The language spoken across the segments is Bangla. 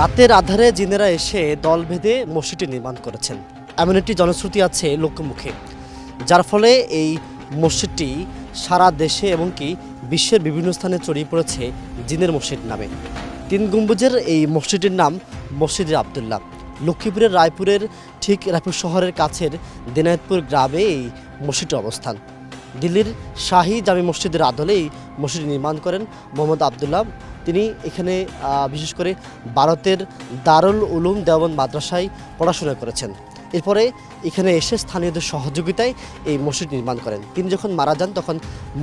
রাতের আধারে জিনেরা এসে দল বেঁধে মসজিদটি নির্মাণ করেছেন। এমন একটি জনশ্রুতি আছে লোকমুখে, যার ফলে এই মসজিদটি সারা দেশে এবং কি বিশ্বের বিভিন্ন স্থানে ছড়িয়ে পড়েছে জিনের মসজিদ নামে। তিন গম্বুজের এই মসজিদটির নাম মসজিদে আবদুল্লাহ। লক্ষ্মীপুরের রায়পুরের ঠিক রায়পুর শহরের কাছের দিনায়তপুর গ্রামে এই মসজিদটির অবস্থান। দিল্লির শাহী জামি মসজিদের আদলে এই মসজিদ নির্মাণ করেন মোহাম্মদ আবদুল্লাহ তিনি এখানে বিশেষ করে ভারতের দারুল উলুম দেওবন্দ মাদ্রাসায় পড়াশোনা করেছেন। এরপরে এখানে এসে স্থানীয়দের সহযোগিতায় এই মসজিদ নির্মাণ করেন। তিনি যখন মারা যান, তখন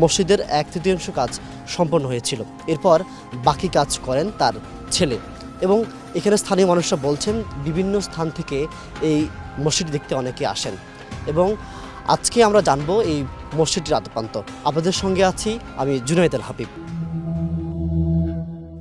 মসজিদের এক তৃতীয়াংশ কাজ সম্পন্ন হয়েছিল। এরপর বাকি কাজ করেন তার ছেলে এবং এখানে স্থানীয় মানুষরা বলছেন, বিভিন্ন স্থান থেকে এই মসজিদ দেখতে অনেকে আসেন এবং আজকে আমরা জানব এই মসজিদটির আদ্যপান্ত আপনাদের সঙ্গে আছি আমি জুনাইদ আল হাবিব।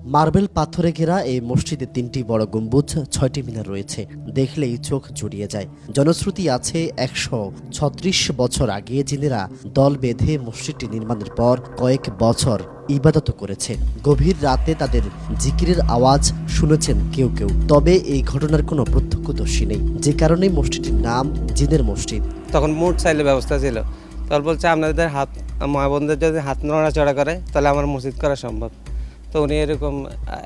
মার্বেল পাথরে ঘেরা এই মসজিদে তিনটি বড় গম্বুজ, ছয়টি মিনার রয়েছে। দেখলেই চোখ জুড়িয়ে যায়। জনশ্রুতি আছে একশো ছত্রিশ বছর আগে জিনেরা দল বেঁধে মসজিদটি নির্মাণের পর কয়েক বছর ইবাদত করেছে। গভীর রাতে তাদের জিকিরের আওয়াজ শুনেছেন কেউ কেউ। তবে এই ঘটনার কোনো প্রত্যক্ষদর্শী নেই। যে কারণে মসজিদটির নাম জিনের মসজিদ। তখন মোট চাইলে ব্যবস্থা ছিল। তখন বলছে, আপনাদের হাত মহাবন্ধের যদি হাত নড়াচড়া করে, তাহলে আমার মসজিদ করা সম্ভব। তো উনি এরকম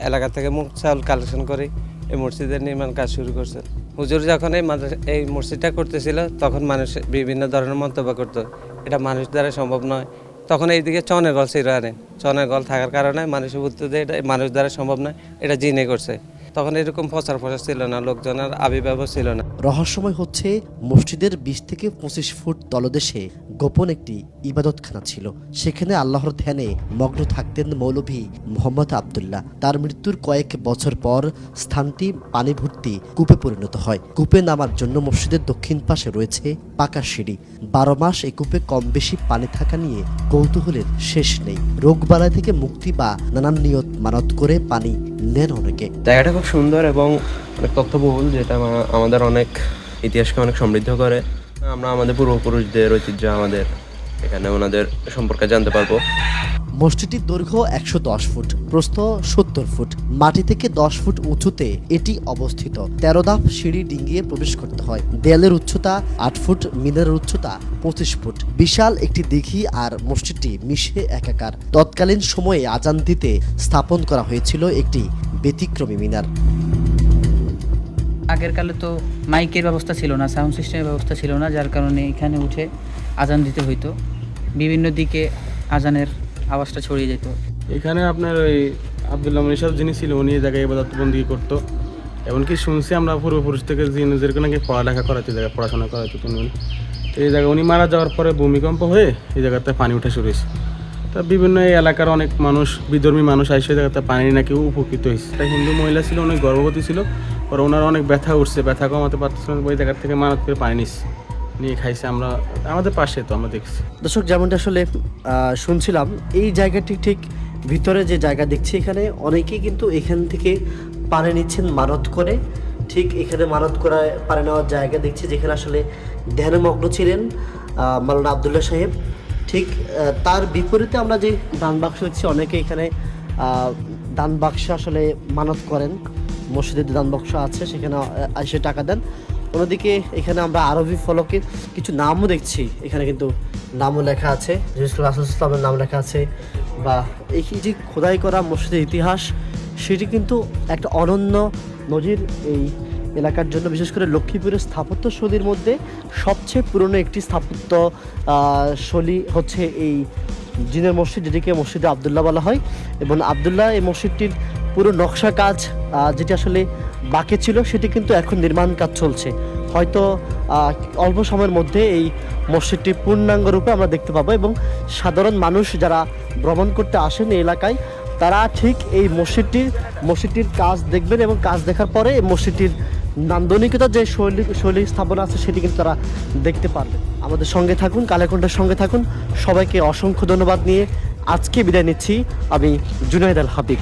এলাকা থেকে মুখ চাউল কালেকশন করে এই মসজিদের নির্মাণ কাজ শুরু করছেন হুজুর যখন এই এই মসজিদটা করতেছিল, তখন মানুষ বিভিন্ন ধরনের মন্তব্য করত। এটা মানুষ দ্বারা সম্ভব নয়। তখন এইদিকে চনের গল ছিল আনে। চনের গল থাকার কারণে মানুষের বুঝতে যে এটা, মানুষ দ্বারা সম্ভব নয়। এটা জিনে করছে। তখন এরকম প্রচার প্রচার ছিল না লোকজনের আবির্ভাব ছিল না। রহস্যময় হচ্ছে, মসজিদের বিশ থেকে পঁচিশ ফুট তলদেশে গোপন একটি ইবাদতখানা ছিল। সেখানে আল্লাহর ধ্যানে মগ্ন থাকতেন মৌলভী মোহাম্মদ আবদুল্লাহ। তার মৃত্যুর কয়েক বছর পর স্থানটি পানি ভর্তি কূপে পরিণত হয়। কূপে নামার জন্য মসজিদের দক্ষিণ পাশে রয়েছে পাকা সিঁড়ি। বারো মাস এই কূপে কম বেশি পানি থাকা নিয়ে কৌতূহলের শেষ নেই। রোগ রোগবালাই থেকে মুক্তি বা নানান নিয়ত মানত করে পানি নেন অনেকে। জায়গাটা খুব সুন্দর এবং অনেক তথ্যবহুল, যেটা আমাদের অনেক ইতিহাসকে অনেক সমৃদ্ধ করে। আমরা আমাদের পূর্বপুরুষদের ঐতিহ্য, আমাদের এখানে ওনাদের সম্পর্কে জানতে পারব। মসজিদটির দৈর্ঘ্য একশো দশ ফুট প্রস্থ সত্তর ফুট মাটি থেকে দশ ফুট উঁচুতে এটি অবস্থিত। তেরো ধাপ সিঁড়ি ডিঙ্গিয়ে প্রবেশ করতে হয়। দেয়ালের উচ্চতা আট ফুট মিনারের উচ্চতা পঁচিশ ফুট। বিশাল একটি দিঘি আর মসজিদটি মিশে একাকার। তৎকালীন সময়ে আজান দিতে স্থাপন করা হয়েছিল একটি ব্যতিক্রমী মিনার। আগের কালে তো মাইকের ব্যবস্থা ছিল না সাউন্ড সিস্টেমের ব্যবস্থা ছিল না যার কারণে এখানে উঠে আজান দিতে হইতো। বিভিন্ন দিকে আজানের আওয়াজটা ছড়িয়ে যেত। এখানে আপনার ওই আবদুল্লাহ মনিসাব যিনি ছিল উনি এই জায়গায় ইবাদত বন্দি করতো। এমনকি শুনছি আমরা পূর্বপুরুষ থেকে যিনিদেরকে নাকি পড়ালেখা করাতে জায়গায় পড়াশোনা করাতো উনি। তো এই জায়গায় উনি মারা যাওয়ার পরে ভূমিকম্প হয়ে এই জায়গাতে পানি উঠে শুরু হয়েছে। তা বিভিন্ন এই এলাকার অনেক মানুষ, বিধর্মী মানুষ আসে জায়গাতে পানি নাকি উপকৃত হয়েছে। তাই হিন্দু মহিলা ছিল, অনেক গর্ভবতী ছিল, পরে ওনার অনেক ব্যথা উঠছে, ব্যথা কমাতে পারতেছিল ওই জায়গার থেকে মানত করে পানি নিচ্ছে। নিয়ে খাইছে আমরা, আমাদের পাশে তো আমরা দেখছি। দর্শক, যেমনটা আসলে শুনছিলাম, এই জায়গাটি ঠিক ভিতরে যে জায়গা দেখছি এখানে, অনেকেই কিন্তু এখান থেকে পানি নিচ্ছেন মানত করে। ঠিক এখানে মানত করা, পানি নেওয়ার জায়গা দেখছি যেখানে আসলে ধ্যানমগ্ন ছিলেন মালানা আবদুল্লাহ সাহেব। ঠিক তার বিপরীতে আমরা যে দান বাক্স দেখছি, অনেকে এখানে দান বাক্স আসলে মানত করেন। মসজিদের দান বাক্স আছে, সেখানে এসে টাকা দেন। অন্যদিকে এখানে আমরা আরবি ফলকে কিছু নামও দেখছি। এখানে কিন্তু নামও লেখা আছে। ইসলামের নাম লেখা আছে বা এই যে খোদাই করা মসজিদের ইতিহাস, সেটি কিন্তু একটা অনন্য নজির এই এলাকার জন্য। বিশেষ করে লক্ষ্মীপুরের স্থাপত্য শৈলীর মধ্যে সবচেয়ে পুরনো একটি স্থাপত্য শৈলী হচ্ছে এই জিনের মসজিদ, যেটিকে মসজিদে আবদুল্লাহ বলা হয়। এবং আবদুল্লাহ এই মসজিদটির পুরো নকশা কাজ যেটি আসলে বাকি ছিল, সেটি কিন্তু এখন নির্মাণ কাজ চলছে। হয়তো অল্প সময়ের মধ্যে এই মসজিদটি পূর্ণাঙ্গ রূপে আমরা দেখতে পাবো এবং সাধারণ মানুষ যারা ভ্রমণ করতে আসেন এই এলাকায়, তারা ঠিক এই মসজিদটির মসজিদটির কাজ দেখবেন এবং কাজ দেখার পরে এই মসজিদটির নান্দনিকতা যে শৈলী শৈলী স্থাপনা আছে, সেটি কিন্তু তারা দেখতে পারবেন আমাদের সঙ্গে থাকুন কালেকণ্ঠের সঙ্গে থাকুন। সবাইকে অসংখ্য ধন্যবাদ নিয়ে আজকে বিদায় নিচ্ছি। আমি জুনাইদ আল হাবিব।